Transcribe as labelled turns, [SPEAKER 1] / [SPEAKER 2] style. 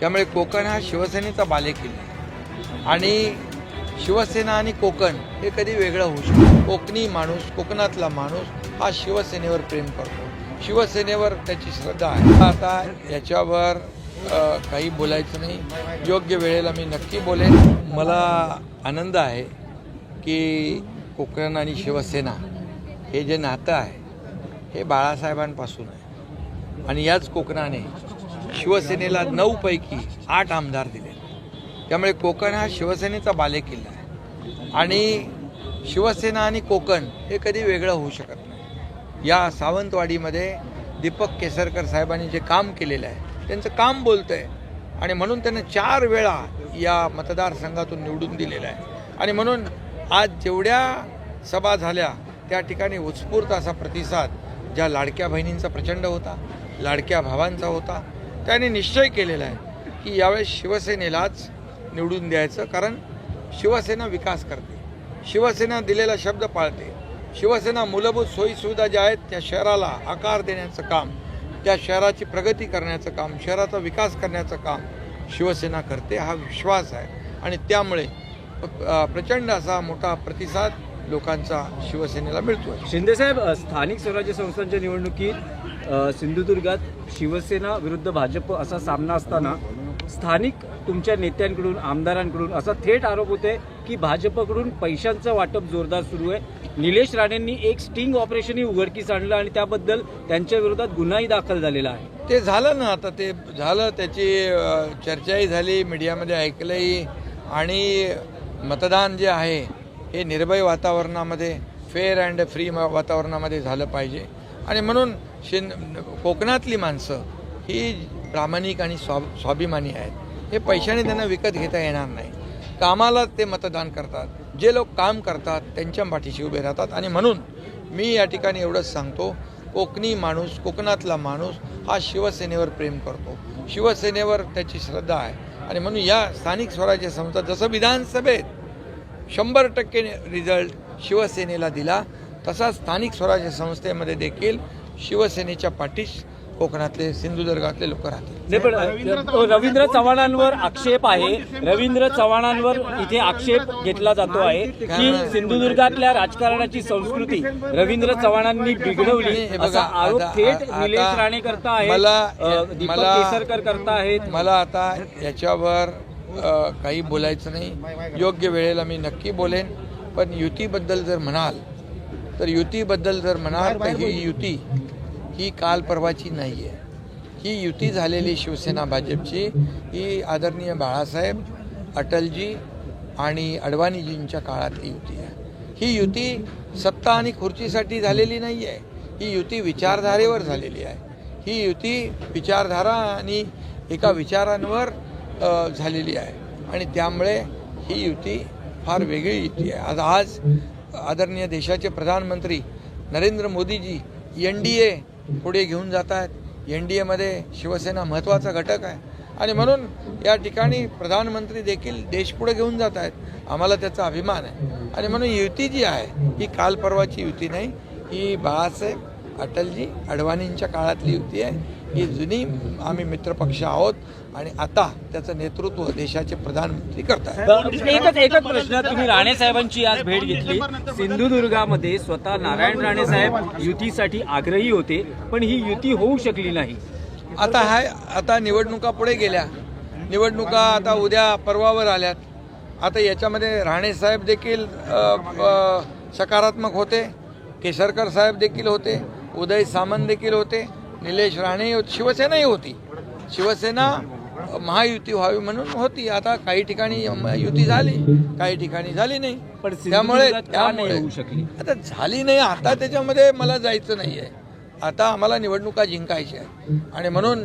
[SPEAKER 1] त्यामुळे कोकण हा शिवसेनेचा बालेकिल्ला आणि शिवसेना आणि कोकण हे कधी वेगळं होऊ शकतं कोकणी माणूस कोकणातला माणूस हा शिवसेनेवर प्रेम करतो. शिवसेनेवर त्याची श्रद्धा आहे. आता याच्यावर काही बोलायचं नाही. योग्य वेळेला मी नक्की बोलेन. मला आनंद आहे की कोकण आणि शिवसेना हे जे नातं आहे हे बाळासाहेबांपासून आहे. आणि याच कोकणाने शिवसेनेला नऊ पैकी आठ आमदार दिले. त्यामुळे कोकण हा शिवसेनेचा बालेकिल्ला आहे. आणि शिवसेना आणि कोकण हे कधी वेगळं होऊ शकत नाही. या सावंतवाडीमध्ये दीपक केसरकर साहेबांनी जे काम केलेलं आहे त्यांचं काम बोलतं आहे आणि म्हणून त्यांना चार वेळा या मतदारसंघातून निवडून दिलेलं आहे. आणि म्हणून आज जेवढ्या सभा झाल्या त्या ठिकाणी उत्स्फूर्त असा प्रतिसाद ज्या लाडक्या बहिणींचा प्रचंड होता लाडक्या भावांचा होता त्याने निश्चय केलेला आहे की यावेळेस शिवसेनेलाच निवडून द्यायचं कारण शिवसेना विकास करते. शिवसेना दिलेला शब्द पाळते. शिवसेना मूलभूत सोयीसुविधा ज्या आहेत त्या शहराला आकार देण्याचं काम त्या शहराची प्रगती करण्याचं काम शहराचा विकास करण्याचं काम शिवसेना करते हा विश्वास आहे. आणि त्यामुळे प्रचंड असा मोठा प्रतिसाद लोकांचा शिवसेनेला मिळतो
[SPEAKER 2] शिंदेसाहेब स्थानिक स्वराज्य संस्थांच्या निवडणुकीत सिंधुदुर्गात शिवसेना विरुद्ध भाजप असा सामना असताना स्थानिक तुमच्या नेत्यांकडून आमदारांकडून असा थेट आरोप होते की भाजपकडून पैशांचं वाटप जोरदार सुरू आहे. निलेश राणेंनी एक स्टिंग ऑपरेशनही उघडकीस आणलं आणि त्याबद्दल त्यांच्या विरोधात गुन्हाही दाखल झालेला आहे.
[SPEAKER 1] ते झालं ना आता ते झालं त्याची चर्चाही झाली मीडियामध्ये ऐकलंही. आणि मतदान जे आहे हे निर्भय वातावरणामध्ये फेअर अँड फ्री वातावरणामध्ये झालं पाहिजे. आणि म्हणून शिन कोकणातली माणसं ही प्रामाणिक आणि स्वा स्वाभिमानी आहेत. हे पैशाने त्यांना विकत घेता येणार नाही. कामाला ते मतदान करतात. जे लोक काम करतात त्यांच्या पाठीशी उभे राहतात. आणि म्हणून मी या ठिकाणी एवढंच सांगतो कोकणी माणूस कोकणातला माणूस हा शिवसेनेवर प्रेम करतो. शिवसेनेवर त्याची श्रद्धा आहे. आणि म्हणून या स्थानिक स्वराज्य संस्था जसं विधानसभेत शंभर टक्के रिझल्ट शिवसेनेला दिला तसा स्थानिक स्वराज्य संस्थेमध्ये देखील शिवसेनेच्या पाठीस कोकणातले सिंधुदुर्गातले लोक राहतील.
[SPEAKER 2] रवींद्र चव्हाणांवर आक्षेप आहे. रवींद्र चव्हाणांवर इथे आक्षेप घेतला जातो आहे की सिंधुदुर्गातल्या राजकारणाची संस्कृती रवींद्र चव्हाणांनी बिघडवली
[SPEAKER 1] बघा,
[SPEAKER 2] असा आरोप
[SPEAKER 1] आता-
[SPEAKER 2] थेट
[SPEAKER 1] आता-
[SPEAKER 2] निलेश राणे करता आहेत
[SPEAKER 1] मला-
[SPEAKER 2] केसरकर करता आहेत.
[SPEAKER 1] मला आता याच्यावर काही बोलायचं नाही. योग्य वेळेला मी नक्की बोलेन. पण युतीबद्दल जर म्हणाल तर युतीबद्दल जर म्हणाल तर ही युती ही काल परवाची नाही आहे. ही युती झालेली शिवसेना भाजपची ही आदरणीय बाळासाहेब अटलजी आणि अडवाणीजींच्या काळातली युती आहे. ही युती सत्ता आणि खुर्चीसाठी झालेली नाही आहे. ही युती विचारधारेवर झालेली आहे. ही युती विचारधारा आणि एका विचारांवर झालेली आहे. आणि त्यामुळे ही युती फार वेगळी युती आहे. आज आज आदरणीय देशाचे प्रधानमंत्री Narendra Modi ji N D A पुढे घेऊन जात आहेत एन डी एमध्ये शिवसेना महत्त्वाचा घटक आहे. आणि म्हणून या ठिकाणी प्रधानमंत्री देखील देश पुढे घेऊन जात आहेत आम्हाला त्याचा अभिमान आहे. आणि म्हणून युती जी आहे ही काल परवाची युती नाही. ही बाळासाहेब अटलजी अडवाणींच्या काळातली युती आहे. ही जुनी आम्ही मित्रपक्ष आहोत आणि आता त्याचं नेतृत्व देशाचे प्रधानमंत्री करतात
[SPEAKER 2] एकच एकच प्रश्न तुम्ही राणे साहेबांची आज भेट घेतली. सिंधुदुर्गामध्ये स्वतः नारायण राणे साहेब युतीसाठी आग्रही होते पण ही युती होऊ शकली नाही.
[SPEAKER 1] आता हाय आता निवडणुका पुढे गेल्या. निवडणुका आता उद्या परवावर आल्यात. आता याच्यामध्ये राणे साहेब देखील सकारात्मक होते. केसरकर साहेब देखील होते. उदय सामंत देखील होते. निलेश राणे शिवसेनाही होती. शिवसेना महायुती व्हावी म्हणून होती. आता काही ठिकाणी युती झाली काही ठिकाणी झाली नाही.
[SPEAKER 2] पण
[SPEAKER 1] त्यामुळे त्यामुळे आता झाली नाही. आता त्याच्यामध्ये मला जायचं नाही आहे आता आम्हाला निवडणुका जिंकायच्या आहे आणि म्हणून